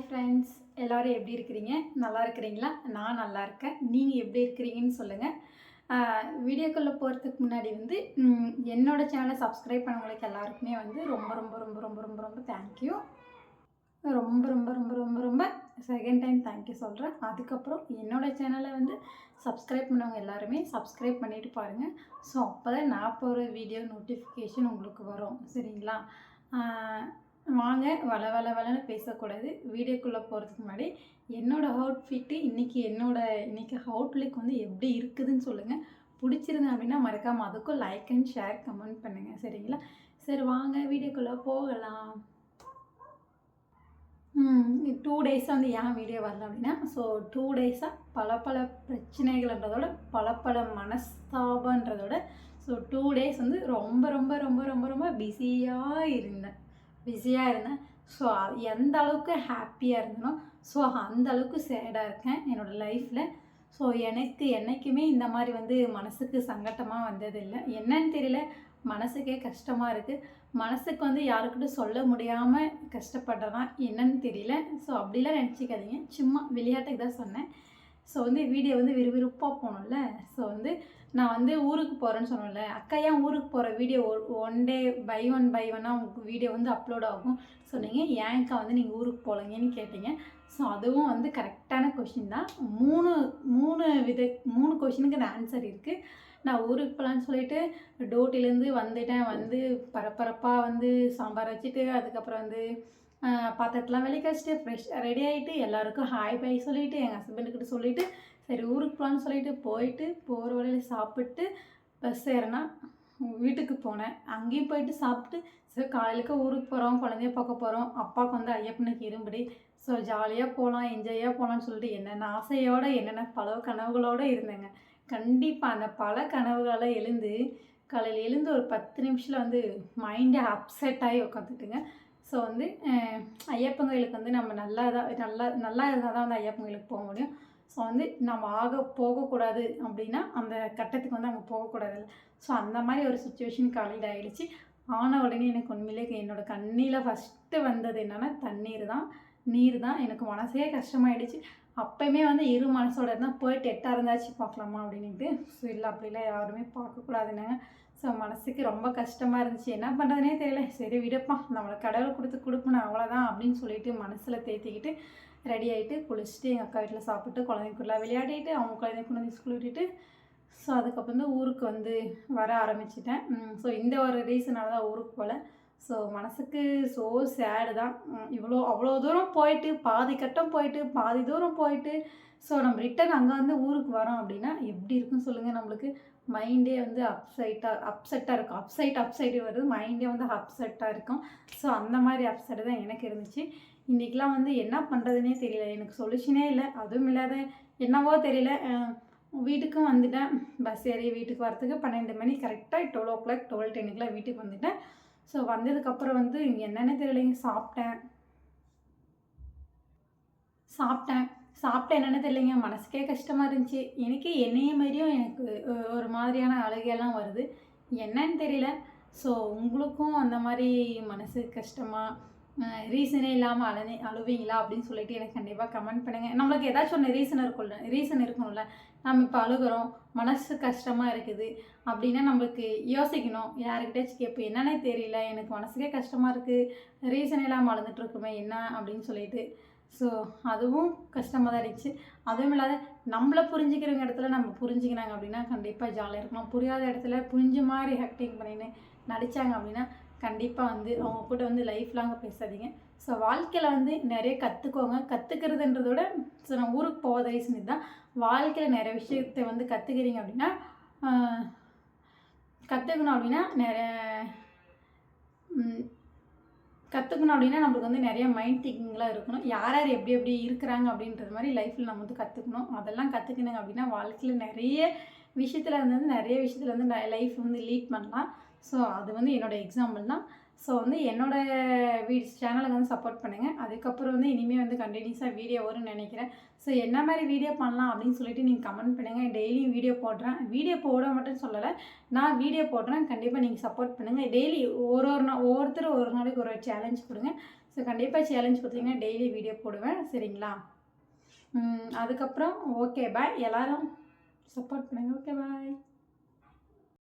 Hi friends எல்லோரும் எப்படி இருக்கிறீங்க? நல்லா இருக்கிறீங்களா? நான் நல்லா இருக்கேன். நீங்கள் எப்படி இருக்கிறீங்கன்னு சொல்லுங்கள் வீடியோக்குள்ளே போகிறதுக்கு முன்னாடி வந்து என்னோட சேனலை சப்ஸ்கிரைப் பண்ணவங்களுக்கு எல்லாருக்குமே வந்து ரொம்ப ரொம்ப ரொம்ப ரொம்ப ரொம்ப ரொம்ப தேங்க்யூ ரொம்ப ரொம்ப ரொம்ப ரொம்ப ரொம்ப செகண்ட் டைம் தேங்க்யூ சொல்கிறேன் அதுக்கப்புறம் என்னோடய சேனலை வந்து சப்ஸ்கிரைப் பண்ணவங்க எல்லாருமே சப்ஸ்கிரைப் பண்ணிட்டு பாருங்கள் ஸோ அப்போ தான் நான் போகிற வீடியோ நோட்டிஃபிகேஷன் உங்களுக்கு வரும். சரிங்களா? வாங்க வள வள வளன்னு பேசக்கூடாது. வீடியோக்குள்ளே போகிறதுக்கு முன்னாடி என்னோடய அவுட்ஃபிட்டு இன்றைக்கி என்னோடய இன்றைக்கி அவுட்லுக் வந்து எப்படி இருக்குதுன்னு சொல்லுங்கள் பிடிச்சிருந்தேன் அப்படின்னா மறக்காமல் அதுக்கும் லைக் அண்ட் ஷேர் கமெண்ட் பண்ணுங்கள் சரிங்களா? சரி வாங்க வீடியோக்குள்ளே போகலாம். டூ டேஸாக வந்து ஏன் வீடியோ வரல அப்படின்னா ஸோ டூ டேஸாக பல பல பிரச்சனைகள்ன்றதோட பல பல மனஸ்தாபன்றதோட ஸோ டூ டேஸ் வந்து ரொம்ப ரொம்ப ரொம்ப ரொம்ப ரொம்ப பிஸியாக இருந்தேன். பிஸியாக இருந்தேன் ஸோ எந்த அளவுக்கு ஹாப்பியாக இருந்தனோ ஸோ அந்த அளவுக்கு சேடாக இருக்கேன் என்னோடய லைஃப்பில் ஸோ எனக்கு என்றைக்குமே இந்த மாதிரி வந்து மனசுக்கு சங்கட்டமாக வந்ததில்லை. என்னன்னு தெரியல மனசுக்கே கஷ்டமாக இருக்குது மனசுக்கு வந்து யாருக்கிட்ட சொல்ல முடியாமல் கஷ்டப்படுறேன்னா என்னன்னு தெரியல. ஸோ அப்படிலாம் நினச்சிக்காதீங்க. சும்மா விளையாட்டுக்கு தான் சொன்னேன். ஸோ வந்து வீடியோ வந்து விறுவிறுப்பாக போகணும்ல ஸோ வந்து நான் வந்து ஊருக்கு போகிறேன்னு சொன்னேன்ல. அக்கா ஏன் ஊருக்கு போகிற video one day by one by ஒன்னாக உங்களுக்கு வீடியோ வந்து அப்லோட் ஆகும்? சொன்னீங்க ஏன்க்கா வந்து நீங்கள் ஊருக்கு போகலங்கன்னு கேட்டீங்க. ஸோ அதுவும் வந்து கரெக்டான கொஷின் தான். மூணு மூணு வித மூணு கொஷினுக்கு அந்த ஆன்சர் இருக்குது நான் ஊருக்கு போகலான்னு சொல்லிட்டு டோட்டிலேருந்து வந்துட்டேன். வந்து பரபரப்பாக வந்து சாம்பார் வச்சுட்டு அதுக்கப்புறம் வந்து பாத்திரத்தெலாம் வெளியே கழிச்சிட்டு ஃப்ரெஷ் ரெடி ஆகிட்டு எல்லாருக்கும் ஹாய் பை சொல்லிவிட்டு எங்கள் ஹஸ்பண்டுக்கிட்ட சொல்லிவிட்டு சரி ஊருக்கு போகலான்னு சொல்லிட்டு போயிட்டு போகிற வழியில் சாப்பிட்டு பஸ் ஏறினா வீட்டுக்கு போனேன். அங்கேயும் போயிட்டு சாப்பிட்டு சரி காலையிலுக்கு ஊருக்கு போகிறோம் குழந்தைய பார்க்க போகிறோம் அப்பாவுக்கு வந்து ஐயப்பனுக்கு இரும்படி. ஸோ ஜாலியாக போகலாம் என்ஜாயாக போகலான்னு சொல்லிட்டு என்னென்ன ஆசையோடு என்னென்ன பல கனவுகளோடு இருந்தேங்க. கண்டிப்பாக அந்த பல கனவுகளெல்லாம் எழுந்து காலையில் எழுந்து ஒரு பத்து நிமிஷத்தில் வந்து மைண்டே அப்செட் ஆகி உட்காந்துட்டுங்க ஸோ வந்து ஐயப்பன் கோயிலுக்கு வந்து நம்ம நல்லா தான் நல்லா நல்லா இருந்தால் தான் வந்து ஐயப்பன் கோயிலுக்கு போக முடியும். ஸோ வந்து நம்ம ஆக போகக்கூடாது அப்படின்னா அந்த கட்டத்துக்கு வந்து அங்கே போகக்கூடாது ஸோ அந்த மாதிரி ஒரு சுச்சுவேஷன் காலையில் ஆகிடுச்சு ஆன உடனே எனக்கு உண்மையிலே என்னோட கண்ணியில் ஃபஸ்ட்டு வந்தது என்னென்னா தண்ணீர் தான். நீர் தான். எனக்கு மனசே கஷ்டமாயிடுச்சு. அப்பயுமே வந்து இரு மனசோட இருந்தால் போயிட்டு எட்டாக இருந்தாச்சு பார்க்கலாமா அப்படின்ட்டு ஸோ இல்லை அப்படிலாம் யாருமே பார்க்கக்கூடாதுன்னாங்க ஸோ மனசுக்கு ரொம்ப கஷ்டமாக இருந்துச்சு. என்ன பண்ணுறதுனே தெரியல. சரி விடப்பா. நம்மளை கடவுள் கொடுத்து கொடுக்கணும் அவ்வளோதான் அப்படின்னு சொல்லிட்டு மனசில் தேத்திக்கிட்டு ரெடி ஆகிட்டு குளிச்சுட்டு எங்கள் அக்கா வீட்டில் சாப்பிட்டு குழந்தைக்குள்ளே விளையாடிட்டு அவங்க குழந்தைங்க கொண்டு வந்து ஸ்கூல் விட்டுட்டு ஸோ அதுக்கப்புறம் தான் ஊருக்கு வந்து வர ஆரம்பிச்சிட்டேன். ஸோ இந்த ஒரு ரீசனால தான் ஊருக்கு போகல ஸோ மனசுக்கு ஸோ சேடு தான். இவ்வளோ அவ்வளோ தூரம் போயிட்டு பாதி கட்டம் போயிட்டு பாதி தூரம் போயிட்டு ஸோ நம்ம ரிட்டன் அங்கே வந்து ஊருக்கு வரோம் அப்படின்னா எப்படி இருக்குன்னு சொல்லுங்கள் நம்மளுக்கு மைண்டே வந்து அப்சைட்டாக அப்செட்டாக இருக்கும். அப்சைட் அப்சைடு வருது. மைண்டே வந்து அப்செட்டாக இருக்கும். ஸோ அந்த மாதிரி அப்செட் தான் எனக்கு இருந்துச்சு. இன்றைக்கெலாம் வந்து என்ன பண்ணுறதுனே தெரியல. எனக்கு சொல்யூஷனே இல்லை. அதுவும் இல்லாத என்னவோ தெரியல. வீட்டுக்கும் வந்துட்டேன். பஸ் ஏறி வீட்டுக்கு வரத்துக்கு பன்னெண்டு மணி. கரெக்டாக டுவெல் ஓ கிளாக் டுவெல் டென்னுக்குலாம் வீட்டுக்கு வந்துட்டேன். ஸோ வந்ததுக்கப்புறம் வந்து என்னென்ன தெரியலைங்க. சாப்பிட்டேன். சாப்பிட்டேன். சாப்பிட்டேன் என்னென்ன தெரியலைங்க. மனசுக்கே கஷ்டமாக இருந்துச்சு. எனக்கு என்னைய மாதிரியும் எனக்கு ஒரு மாதிரியான அழுகையெல்லாம் வருது. என்னன்னு தெரியல. ஸோ உங்களுக்கும் அந்த மாதிரி மனசு கஷ்டமாக ரீசனே இல்லாமல் அழனே அழுவீங்களா அப்படின்னு சொல்லிட்டு எனக்கு கண்டிப்பாக கமெண்ட் பண்ணுங்கள் நம்மளுக்கு ஏதாச்சும் ஒன்று ரீசன் இருக்கும்ல ரீசன் இருக்கணும்ல. நம்ம இப்போ அழுகுறோம் மனசு கஷ்டமாக இருக்குது அப்படின்னா நம்மளுக்கு யோசிக்கணும். யாருக்கிட்டாச்சும் கேட்போம் என்னன்னே தெரியல எனக்கு மனசுக்கே கஷ்டமாக இருக்குது ரீசன் இல்லாமல் அழுதுட்டு இருக்குமே என்ன அப்படின்னு சொல்லிட்டு. ஸோ அதுவும் கஷ்டமாக தான் இருந்துச்சு. அதுவும் இல்லாத நம்மளை புரிஞ்சுக்கிறவங்க இடத்துல நம்ம புரிஞ்சுக்கினாங்க அப்படின்னா கண்டிப்பாக ஜாலியாக இருக்கணும் புரியாத இடத்துல புரிஞ்ச மாதிரி ஆக்டிங் பண்ணின்னு நடித்தாங்க அப்படின்னா கண்டிப்பாக வந்து அவங்க கூட வந்து லைஃப் லாங் பேசாதீங்க. ஸோ வாழ்க்கையில் வந்து நிறைய கற்றுக்கோங்க கற்றுக்கிறதுன்றதோட ஸோ நான் ஊருக்கு போகாத ரீசன் இதுதான் வாழ்க்கையில் நிறைய விஷயத்தை வந்து கற்றுக்கிறீங்க அப்படின்னா கற்றுக்கணும் அப்படின்னா நிறைய கற்றுக்கணும் அப்படின்னா நம்மளுக்கு வந்து நிறைய மைண்ட் திங்கிங்லாம் இருக்கணும். யார் யார் எப்படி எப்படி இருக்கிறாங்க அப்படின்றது மாதிரி லைஃப்பில் நம்ம வந்து கற்றுக்கணும் அதெல்லாம் கற்றுக்கணுங்க அப்படின்னா வாழ்க்கையில் நிறைய விஷயத்தில் வந்து நிறைய விஷயத்தில் வந்து லைஃப் வந்து லீட் பண்ணலாம். ஸோ அது வந்து என்னோடய எக்ஸாம்பிள் தான். ஸோ வந்து என்னோட வீட்ஸ் சேனலுக்கு வந்து சப்போர்ட் பண்ணுங்கள் அதுக்கப்புறம் வந்து இனிமேல் வந்து கண்டினியூஸாக வீடியோ வரும்னு நினைக்கிறேன். ஸோ என்ன மாதிரி வீடியோ பண்ணலாம் அப்படின்னு சொல்லிட்டு நீங்கள் கமெண்ட் பண்ணுங்கள் டெய்லியும் வீடியோ போடுறேன். வீடியோ போட மட்டும் சொல்லலை. நான் வீடியோ போடுறேன். கண்டிப்பாக நீங்கள் சப்போர்ட் பண்ணுங்கள் டெய்லி ஒரு ஒரு நாள் ஒவ்வொருத்தரும் ஒரு நாளைக்கு ஒரு சேலஞ்ச் கொடுங்க. ஸோ கண்டிப்பாக சேலஞ்ச் கொடுத்தீங்கன்னா டெய்லி வீடியோ போடுவேன். சரிங்களா? அதுக்கப்புறம் ஓகே பாய் எல்லோரும் சப்போர்ட் பண்ணுங்கள் ஓகே பாய்